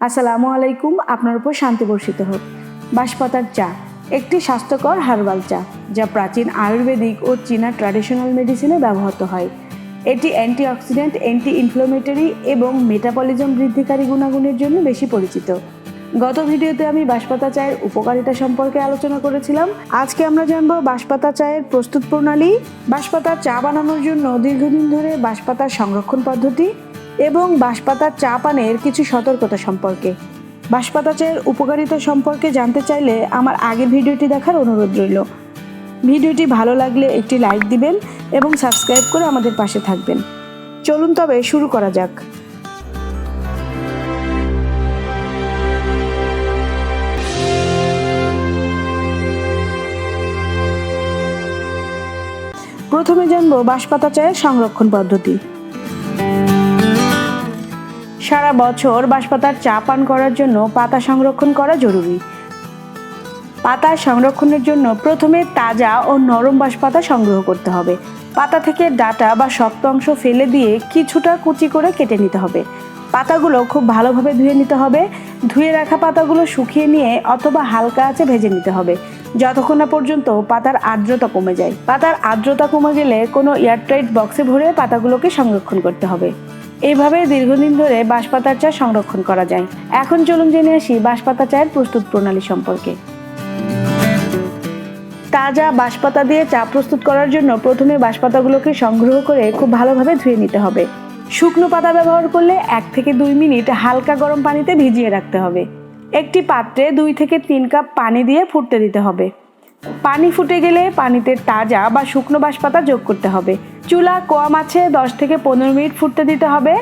আসসালামু আলাইকুম, আপনার উপর শান্তি বর্ষিত হোক। বাঁশপাতার চা, একটি স্বাস্থ্যকর হার্বাল চা, যা প্রাচীন আয়ুর্বেদিক ও চীনা ট্র্যাডিশনাল মেডিসিনে ব্যবহৃত হয়। এটি অ্যান্টিঅক্সিডেন্ট অ্যান্টি ইনফ্লোমেটরি এবং মেটাবলিজম বৃদ্ধিকারী গুণাগুণের জন্য বেশি পরিচিত। গত ভিডিওতে আমি বাঁশপাতা চায়ের উপকারিতা সম্পর্কে আলোচনা করেছিলাম। আজকে আমরা জানব বাঁশপাতা চায়ের প্রস্তুত প্রণালী। বাঁশপাতার চা বানানোর জন্য দীর্ঘদিন ধরে বাঁশপাতার সংরক্ষণ পদ্ধতি এবং বাঁশপাতার চা পানের কিছু সতর্কতা সম্পর্কে। বাঁশপাতা চায়ের উপকারিতা সম্পর্কে জানতে চাইলে আমার আগের ভিডিওটি দেখার অনুরোধ রইল। ভিডিওটি ভালো লাগলে একটি লাইক দিবেন এবং সাবস্ক্রাইব করে আমাদের পাশে থাকবেন। চলুন তবে শুরু করা যাক। প্রথমে জানব বাঁশপাতা চায়ের সংরক্ষণ পদ্ধতি। সারা বছর বাঁশপাতার চা পান করার জন্য পাতা সংরক্ষণ করা জরুরি। পাতা সংরক্ষণের জন্য প্রথমে তাজা ও নরম বাঁশপাতা সংগ্রহ করতে হবে। পাতা থেকে ডাটা বা শক্ত অংশ ফেলে দিয়ে কিছুটা কুচি করে কেটে নিতে হবে। পাতাগুলো খুব ভালোভাবে ধুয়ে নিতে হবে। ধুয়ে রাখা পাতাগুলো শুকিয়ে নিয়ে অথবা হালকা আঁচে ভেজে নিতে হবে। যতক্ষণ না পর্যন্ত পাতার আর্দ্রতা কমে যায়। পাতার আর্দ্রতা কমে গেলে কোনো এয়ারটাইট বক্সে ভরে পাতাগুলোকে সংরক্ষণ করতে হবে। এইভাবে দীর্ঘদিন ধরে বাঁশপাতার চা সংরক্ষণ করা যায়। এখন চলুন জেনে আসি বাঁশপাতা চায়ের প্রস্তুত প্রণালী সম্পর্কে। তাজা বাঁশপাতা দিয়ে চা প্রস্তুত করার জন্য প্রথমে বাঁশপাতাগুলোকে সংগ্রহ করে খুব ভালোভাবে ধুয়ে নিতে হবে। শুকনো পাতা ব্যবহার করলে এক থেকে দুই মিনিট হালকা গরম পানিতে ভিজিয়ে রাখতে হবে। একটি পাত্রে দুই থেকে তিন কাপ পানি দিয়ে ফুটতে দিতে হবে। পানি ফুটে গেলে পানিতে তাজা বা শুকনো বাঁশপাতা যোগ করতে হবে। চুলা কম আছে, দশ থেকে পনেরো মিনিট ফুটতে দিতে হবে।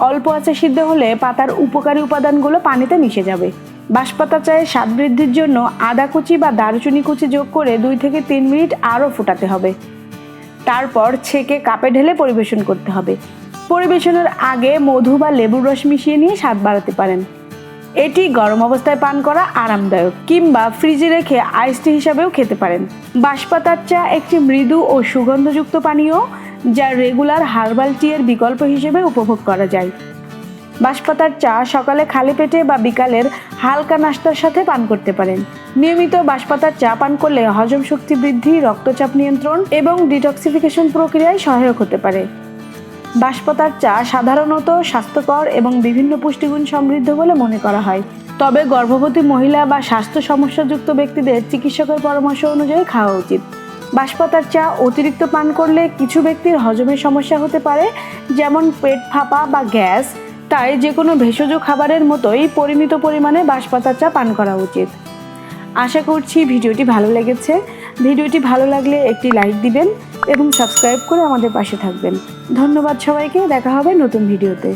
অল্প আছে সিদ্ধ হলে পাতার উপকারী উপাদানগুলো পানিতে মিশে যাবে। বাঁশপাতা চায়ে স্বাদ বৃদ্ধির জন্য আদা কুচি বা দারুচিনি কুচি যোগ করে দুই থেকে তিন মিনিট আরও ফুটাতে হবে। তারপর ছেঁকে কাপে ঢেলে পরিবেশন করতে হবে। পরিবেশনের আগে মধু বা লেবুর রস মিশিয়ে নিয়ে স্বাদ বাড়াতে পারেন। এটি গরম অবস্থায় পান করা আরামদায়ক, কিংবা ফ্রিজে রেখে আইস টি হিসাবেও খেতে পারেন। বাঁশপাতার চা একটি মৃদু ও সুগন্ধযুক্ত পানীয়, যা রেগুলার হার্বাল টি এর বিকল্প হিসেবে উপভোগ করা যায়। বাঁশপাতার চা সকালে খালি পেটে বা বিকালের হালকা নাস্তার সাথে পান করতে পারেন। নিয়মিত বাঁশপাতার চা পান করলে হজম শক্তি বৃদ্ধি, রক্তচাপ নিয়ন্ত্রণ এবং ডিটক্সিফিকেশন প্রক্রিয়ায় সহায়ক হতে পারে। বাঁশপাতার চা সাধারণত স্বাস্থ্যকর এবং বিভিন্ন পুষ্টিগুণ সমৃদ্ধ বলে মনে করা হয়। তবে গর্ভবতী মহিলা বা স্বাস্থ্য সমস্যাযুক্ত ব্যক্তিদের চিকিৎসকের পরামর্শ অনুযায়ী খাওয়া উচিত। বাঁশপাতার চা অতিরিক্ত পান করলে কিছু ব্যক্তির হজমের সমস্যা হতে পারে, যেমন পেট ফাঁপা বা গ্যাস। তাই যে কোনো ভেষজ খাবারের মতোই পরিমিত পরিমাণে বাঁশপাতার চা পান করা উচিত। আশা করছি ভিডিওটি ভালো লেগেছে। ভিডিওটি ভালো লাগলে একটি লাইক দিবেন এবং সাবস্ক্রাইব করে আমাদের পাশে থাকবেন। ধন্যবাদ সবাইকে, দেখা হবে নতুন ভিডিওতে।